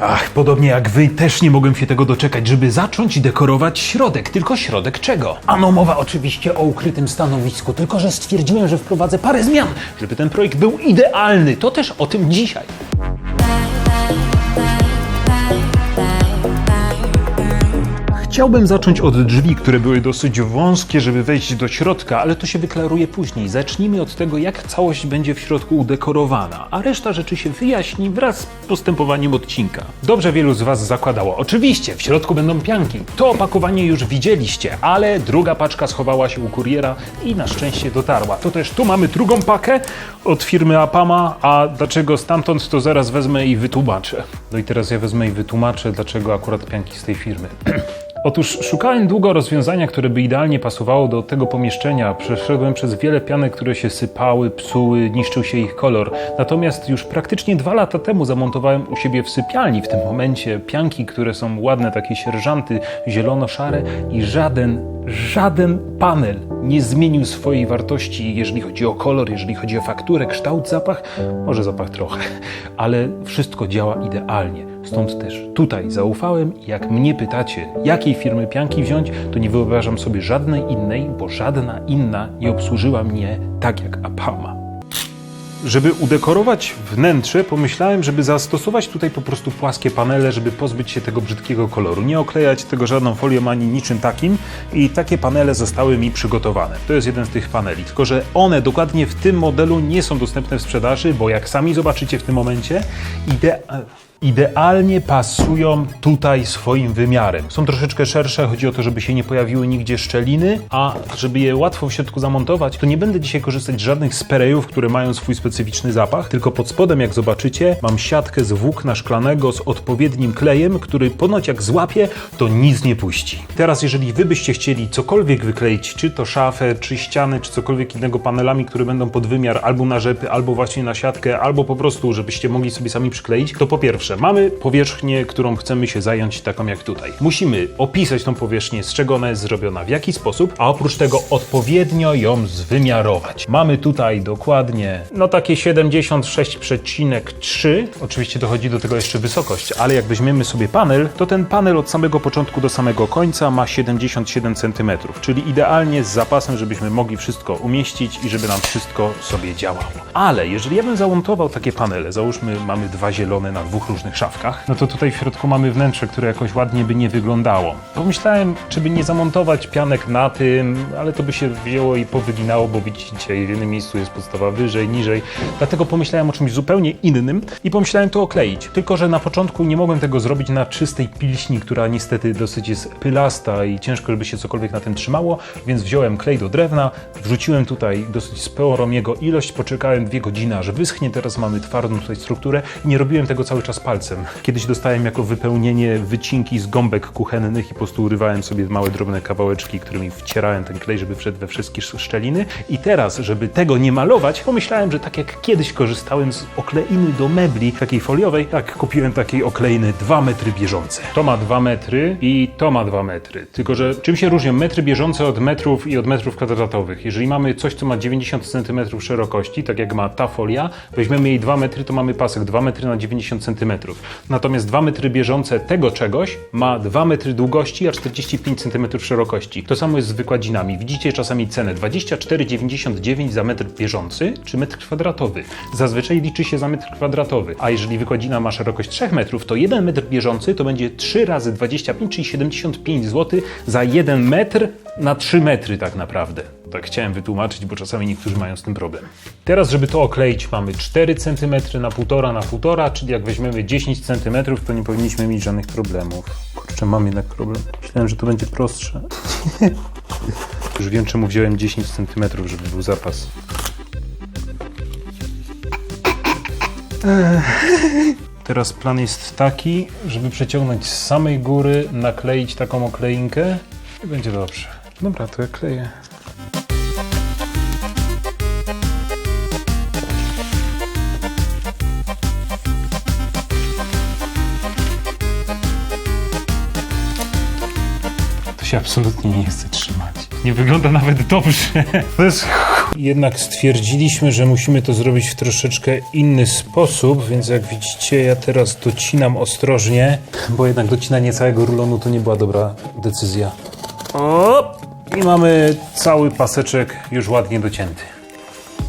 Ach, podobnie jak wy, też nie mogłem się tego doczekać, żeby zacząć dekorować środek. Tylko środek czego? Ano mowa oczywiście o ukrytym stanowisku, tylko że stwierdziłem, że wprowadzę parę zmian, żeby ten projekt był idealny. To też o tym dzisiaj. Chciałbym zacząć od drzwi, które były dosyć wąskie, żeby wejść do środka, ale to się wyklaruje później. Zacznijmy od tego, jak całość będzie w środku udekorowana, a reszta rzeczy się wyjaśni wraz z postępowaniem odcinka. Dobrze wielu z Was zakładało. Oczywiście, w środku będą pianki. To opakowanie już widzieliście, ale druga paczka schowała się u kuriera i na szczęście dotarła. To też tu mamy drugą pakę od firmy Apama, a dlaczego stamtąd to zaraz wezmę i wytłumaczę. No i teraz ja wezmę i wytłumaczę, dlaczego akurat pianki z tej firmy. Otóż szukałem długo rozwiązania, które by idealnie pasowało do tego pomieszczenia. Przeszedłem przez wiele pianek, które się sypały, psuły, niszczył się ich kolor. Natomiast już praktycznie dwa lata temu zamontowałem u siebie w sypialni w tym momencie pianki, które są ładne, takie sierżanty, zielono-szare i żaden, żaden panel nie zmienił swojej wartości, jeżeli chodzi o kolor, jeżeli chodzi o fakturę, kształt, zapach, może zapach trochę, ale wszystko działa idealnie. Stąd też tutaj zaufałem i jak mnie pytacie, jakiej firmy pianki wziąć, to nie wyobrażam sobie żadnej innej, bo żadna inna nie obsłużyła mnie tak jak Apama. Żeby udekorować wnętrze, pomyślałem, żeby zastosować tutaj po prostu płaskie panele, żeby pozbyć się tego brzydkiego koloru. Nie oklejać tego żadną folią ani niczym takim i takie panele zostały mi przygotowane. To jest jeden z tych paneli, tylko że one dokładnie w tym modelu nie są dostępne w sprzedaży, bo jak sami zobaczycie w tym momencie, ide idealnie pasują tutaj swoim wymiarem. Są troszeczkę szersze, chodzi o to, żeby się nie pojawiły nigdzie szczeliny, a żeby je łatwo w środku zamontować, to nie będę dzisiaj korzystać z żadnych sprayów, które mają swój specyficzny zapach, tylko pod spodem, jak zobaczycie, mam siatkę z włókna szklanego z odpowiednim klejem, który ponoć jak złapie, to nic nie puści. Teraz, jeżeli wy byście chcieli cokolwiek wykleić, czy to szafę, czy ściany, czy cokolwiek innego panelami, które będą pod wymiar albo na rzepy, albo właśnie na siatkę, albo po prostu, żebyście mogli sobie sami przykleić, to po pierwsze, mamy powierzchnię, którą chcemy się zająć, taką jak tutaj. Musimy opisać tą powierzchnię, z czego ona jest zrobiona, w jaki sposób, a oprócz tego odpowiednio ją zwymiarować. Mamy tutaj dokładnie, no takie 76,3. Oczywiście dochodzi do tego jeszcze wysokość, ale jak weźmiemy sobie panel, to ten panel od samego początku do samego końca ma 77 cm, czyli idealnie z zapasem, żebyśmy mogli wszystko umieścić i żeby nam wszystko sobie działało. Ale jeżeli ja bym zamontował takie panele, załóżmy mamy dwa zielone na dwóch różnych szafkach, no to tutaj w środku mamy wnętrze, które jakoś ładnie by nie wyglądało. Pomyślałem, czy by nie zamontować pianek na tym, ale to by się wzięło i powyginało, bo widzicie, w jednym miejscu jest podstawa wyżej, niżej. Dlatego pomyślałem o czymś zupełnie innym i pomyślałem to okleić. Tylko, że na początku nie mogłem tego zrobić na czystej pilśni, która niestety dosyć jest pylasta i ciężko, żeby się cokolwiek na tym trzymało, więc wziąłem klej do drewna, wrzuciłem tutaj dosyć sporą jego ilość, poczekałem dwie godziny, aż wyschnie, teraz mamy twardą tutaj strukturę i nie robiłem tego cały czas palcem. Kiedyś dostałem jako wypełnienie wycinki z gąbek kuchennych i po prostu urywałem sobie małe, drobne kawałeczki, którymi wcierałem ten klej, żeby wszedł we wszystkie szczeliny. I teraz, żeby tego nie malować, pomyślałem, że tak jak kiedyś korzystałem z okleiny do mebli, takiej foliowej, tak kupiłem takiej okleiny 2 metry bieżące. To ma 2 metry i to ma 2 metry. Tylko, że czym się różnią metry bieżące od metrów i od metrów kwadratowych? Jeżeli mamy coś, co ma 90 cm szerokości, tak jak ma ta folia, weźmiemy jej 2 metry, to mamy pasek 2 metry na 90 cm. Natomiast 2 metry bieżące tego czegoś ma 2 metry długości, a 45 cm szerokości. To samo jest z wykładzinami. Widzicie czasami cenę 24,99 za metr bieżący czy metr kwadratowy. Zazwyczaj liczy się za metr kwadratowy, a jeżeli wykładzina ma szerokość 3 metrów, to 1 metr bieżący to będzie 3 razy 25, czyli 75 zł za 1 metr na 3 metry tak naprawdę. Tak chciałem wytłumaczyć, bo czasami niektórzy mają z tym problem. Teraz, żeby to okleić, mamy 4 cm na 1,5 na 1,5, czyli jak weźmiemy 10 cm, to nie powinniśmy mieć żadnych problemów. Kurczę, mam jednak problem. Myślałem, że to będzie prostsze. Już wiem, czemu wziąłem 10 cm, żeby był zapas. Teraz plan jest taki, żeby przeciągnąć z samej góry, nakleić taką okleinkę i będzie dobrze. Dobra, to ja kleję. To się absolutnie nie chce trzymać. Nie wygląda nawet dobrze. To jest Jednak stwierdziliśmy, że musimy to zrobić w troszeczkę inny sposób, więc jak widzicie, ja teraz docinam ostrożnie, bo jednak docinanie całego rulonu to nie była dobra decyzja. O! I mamy cały paseczek już ładnie docięty.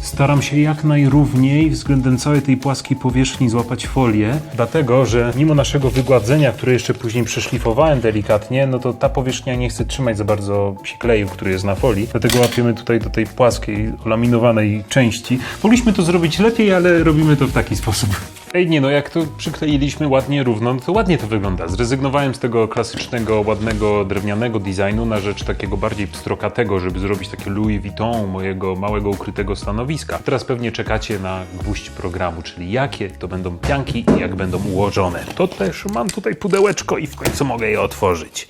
Staram się jak najrówniej względem całej tej płaskiej powierzchni złapać folię, dlatego że mimo naszego wygładzenia, które jeszcze później przeszlifowałem delikatnie, no to ta powierzchnia nie chce trzymać za bardzo się kleju, który jest na folii, dlatego łapiemy tutaj do tej płaskiej, laminowanej części. Mogliśmy to zrobić lepiej, ale robimy to w taki sposób. Ej, nie no, jak to przykleiliśmy ładnie równo, no to ładnie to wygląda. Zrezygnowałem z tego klasycznego, ładnego, drewnianego designu na rzecz takiego bardziej pstrokatego, żeby zrobić takie Louis Vuitton mojego małego ukrytego stanowiska. Teraz pewnie czekacie na gwóźdź programu, czyli jakie to będą pianki i jak będą ułożone. To też mam tutaj pudełeczko i w końcu mogę je otworzyć.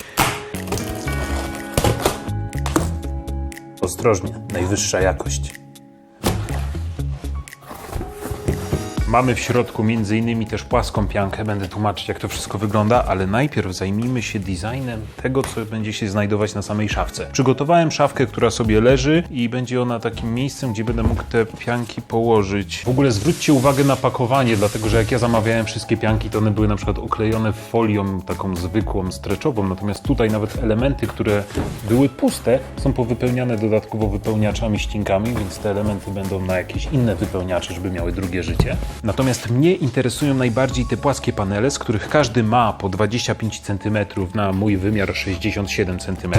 Ostrożnie, najwyższa jakość. Mamy w środku m.in. też płaską piankę, będę tłumaczyć jak to wszystko wygląda, ale najpierw zajmijmy się designem tego, co będzie się znajdować na samej szafce. Przygotowałem szafkę, która sobie leży i będzie ona takim miejscem, gdzie będę mógł te pianki położyć. W ogóle zwróćcie uwagę na pakowanie, dlatego że jak ja zamawiałem wszystkie pianki, to one były na przykład oklejone folią taką zwykłą, streczową, natomiast tutaj nawet elementy, które były puste, są powypełniane dodatkowo wypełniaczami, ścinkami, więc te elementy będą na jakieś inne wypełniacze, żeby miały drugie życie. Natomiast mnie interesują najbardziej te płaskie panele, z których każdy ma po 25 cm na mój wymiar 67 cm.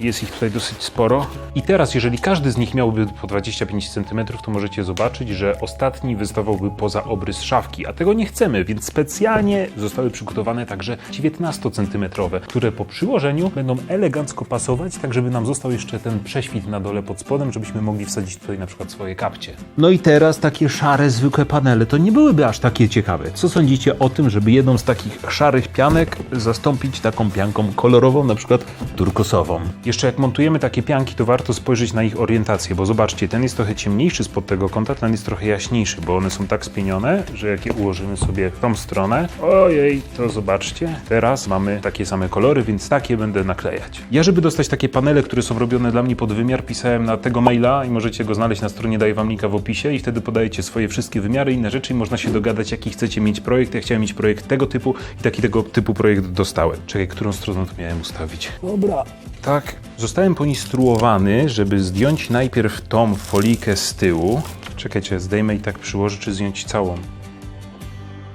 Jest ich tutaj dosyć sporo. I teraz, jeżeli każdy z nich miałby po 25 cm, to możecie zobaczyć, że ostatni wystawałby poza obrys szafki, a tego nie chcemy, więc specjalnie zostały przygotowane także 19 cm, które po przyłożeniu będą elegancko pasować, tak żeby nam został jeszcze ten prześwit na dole pod spodem, żebyśmy mogli wsadzić tutaj na przykład swoje kapcie. No i teraz takie szare, zwykłe panele to nie byłyby aż takie ciekawe. Co sądzicie o tym, żeby jedną z takich szarych pianek zastąpić taką pianką kolorową, na przykład turkosową? Jeszcze jak montujemy takie pianki, to warto spojrzeć na ich orientację, bo zobaczcie, ten jest trochę ciemniejszy spod tego kąta, ten jest trochę jaśniejszy, bo one są tak spienione, że jak je ułożymy sobie w tą stronę, ojej, to zobaczcie, teraz mamy takie same kolory, więc takie będę naklejać. Ja, żeby dostać takie panele, które są robione dla mnie pod wymiar, pisałem na tego maila i możecie go znaleźć na stronie, daję wam linka w opisie i wtedy podajecie swoje wszystkie wymiary, inne rzeczy i można się dogadać, jaki chcecie mieć projekt. Ja chciałem mieć projekt tego typu i taki tego typu projekt dostałem. Czekaj, którą stroną to miałem ustawić? Dobra. Tak. Zostałem poinstruowany, żeby zdjąć najpierw tą folijkę z tyłu. Czekajcie, zdejmę i tak przyłożę, czy zdjąć całą.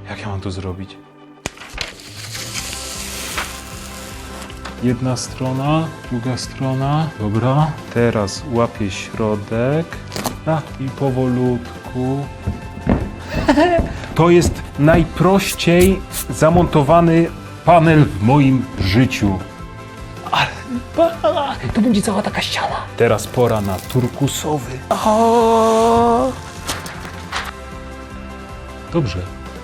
Jak ja mam to zrobić? Jedna strona, druga strona. Dobra. Teraz łapię środek. A, i powolutku. To jest najprościej zamontowany panel w moim życiu. To będzie cała taka ściana. Teraz pora na turkusowy. Dobrze,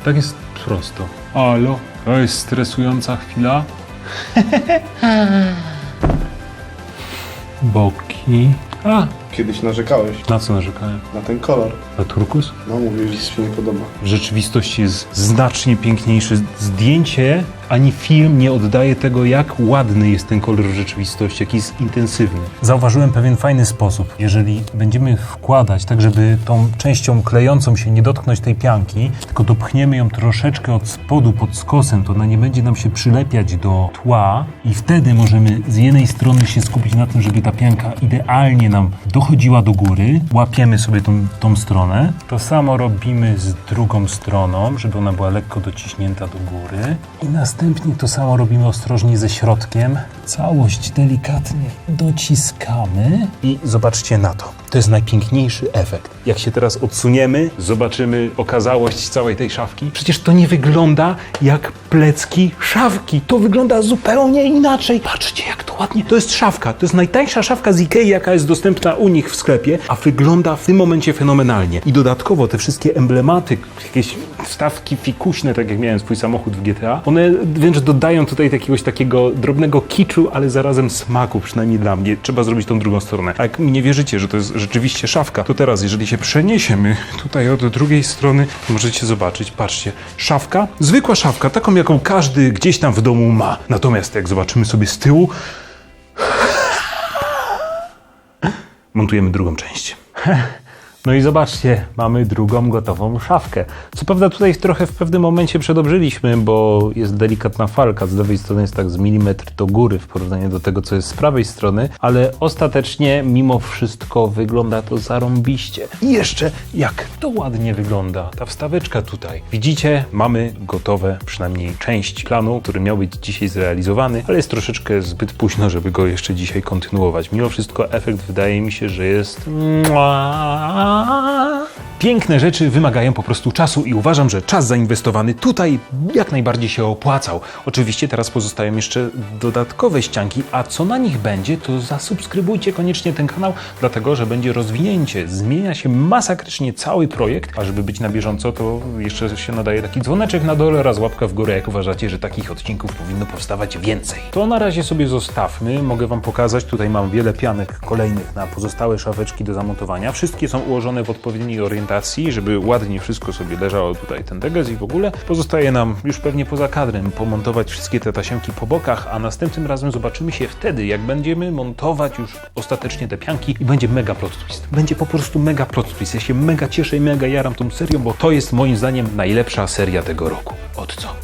tak jest prosto. Alo, to jest stresująca chwila. Boki. A, Kiedyś narzekałeś na co narzekałem? na ten kolor. Na turkus? No, mówiłeś, że ci się nie podoba. W rzeczywistości jest znacznie piękniejszy. Zdjęcie ani film nie oddaje tego, jak ładny jest ten kolor w rzeczywistości, jaki jest intensywny. Zauważyłem pewien fajny sposób. Jeżeli będziemy wkładać tak, żeby tą częścią klejącą się nie dotknąć tej pianki, tylko dopchniemy ją troszeczkę od spodu pod skosem, to ona nie będzie nam się przylepiać do tła i wtedy możemy z jednej strony się skupić na tym, żeby ta pianka idealnie nam dochodziła do góry. Łapiemy sobie tą, tą stronę. To samo robimy z drugą stroną, żeby ona była lekko dociśnięta do góry. I następnie to samo robimy ostrożnie ze środkiem. Całość delikatnie dociskamy. I zobaczcie na to. To jest najpiękniejszy efekt. Jak się teraz odsuniemy, zobaczymy okazałość całej tej szafki. Przecież to nie wygląda jak plecki szafki. To wygląda zupełnie inaczej. Patrzcie, jak to ładnie. To jest szafka. To jest najtańsza szafka z Ikei, jaka jest dostępna u nich w sklepie, a wygląda w tym momencie fenomenalnie. I dodatkowo te wszystkie emblematy, jakieś wstawki fikuśne, tak jak miałem swój samochód w GTA, one wręcz dodają tutaj jakiegoś takiego drobnego kiczu, ale zarazem smaku, przynajmniej dla mnie. Trzeba zrobić tą drugą stronę. A jak mi nie wierzycie, że to jest rzeczywiście szafka, to teraz, jeżeli się przeniesiemy tutaj od drugiej strony, możecie zobaczyć, patrzcie, szafka, zwykła szafka, taką jaką każdy gdzieś tam w domu ma. Natomiast jak zobaczymy sobie z tyłu, montujemy drugą część. No i zobaczcie, mamy drugą gotową szafkę. Co prawda tutaj trochę w pewnym momencie przedobrzyliśmy, bo jest delikatna falka. Z lewej strony jest tak z milimetr do góry w porównaniu do tego, co jest z prawej strony, ale ostatecznie mimo wszystko wygląda to zarąbiście. I jeszcze jak to ładnie wygląda, ta wstaweczka tutaj. Widzicie, mamy gotowe przynajmniej część planu, który miał być dzisiaj zrealizowany, ale jest troszeczkę zbyt późno, żeby go jeszcze dzisiaj kontynuować. Mimo wszystko efekt wydaje mi się, że jest... Bye. Piękne rzeczy wymagają po prostu czasu i uważam, że czas zainwestowany tutaj jak najbardziej się opłacał. Oczywiście teraz pozostają jeszcze dodatkowe ścianki, a co na nich będzie, to zasubskrybujcie koniecznie ten kanał, dlatego że będzie rozwinięcie. Zmienia się masakrycznie cały projekt, a żeby być na bieżąco, to jeszcze się nadaje taki dzwoneczek na dole oraz łapka w górę, jak uważacie, że takich odcinków powinno powstawać więcej. To na razie sobie zostawmy. Mogę Wam pokazać, tutaj mam wiele pianek kolejnych na pozostałe szafeczki do zamontowania. Wszystkie są ułożone w odpowiedniej orientacji, żeby ładnie wszystko sobie leżało tutaj ten deges i w ogóle. Pozostaje nam już pewnie poza kadrem pomontować wszystkie te tasiemki po bokach, a następnym razem zobaczymy się wtedy, jak będziemy montować już ostatecznie te pianki i będzie mega plot twist. Będzie po prostu mega plot twist. Ja się mega cieszę i mega jaram tą serią, bo to jest moim zdaniem najlepsza seria tego roku. Od co?